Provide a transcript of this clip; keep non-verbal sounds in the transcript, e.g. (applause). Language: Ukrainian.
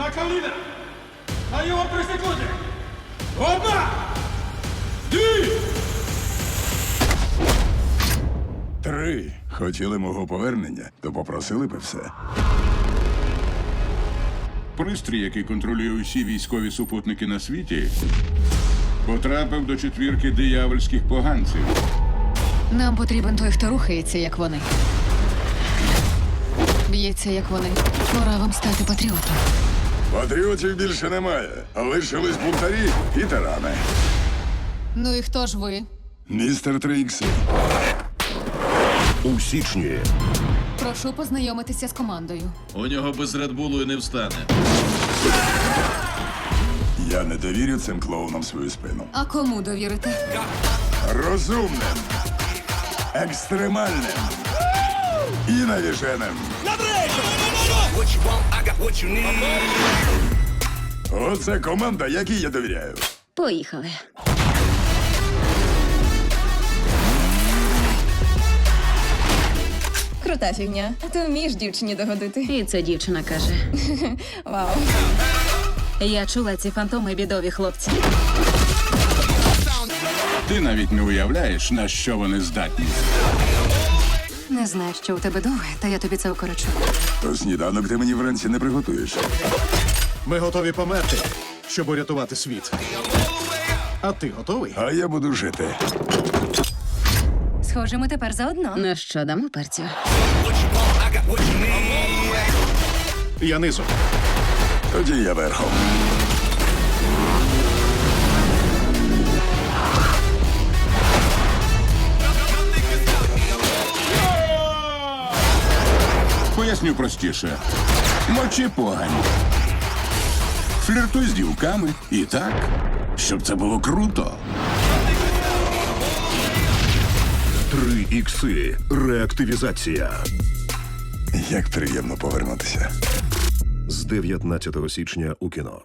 На коліна! Даю вам три секунди! Одна! Дві! Три. Хотіли мого повернення, то попросили би все. Пристрій, який контролює усі військові супутники на світі, потрапив до четвірки диявольських поганців. Нам потрібен той, хто рухається, як вони. Б'ється, як вони. Пора вам стати патріотом. Патріотів більше немає. Лишились бунтарі і тирани. Ну і хто ж ви? Містер Тріксі. У січні Прошу познайомитися з командою. У нього без Редбулу і не встане. Я не довірю цим клоунам свою спину. А кому довірити? Розумним, екстремальним і навіженим. Оце команда, якій я довіряю. Поїхали. Крута фігня. А ти вмієш дівчині догодити. І це дівчина каже. (laughs) Вау. Я чула ці фантоми бідові хлопці. Ти навіть не уявляєш, на що вони здатні. Не знаю, що у тебе довге, та я тобі це укорочу. То сніданок ти мені вранці не приготуєш. ми готові померти, щоб урятувати світ. А ти готовий? А я буду жити. Схоже, ми тепер заодно. Ну що, дамо перцю? Я низом. Тоді я верхом. Поясню простіше. Мочи погань. Фліртуй з дівками і так, щоб це було круто. Три ікси. Реактивізація. Як приємно повернутися. З 19 січня у кіно.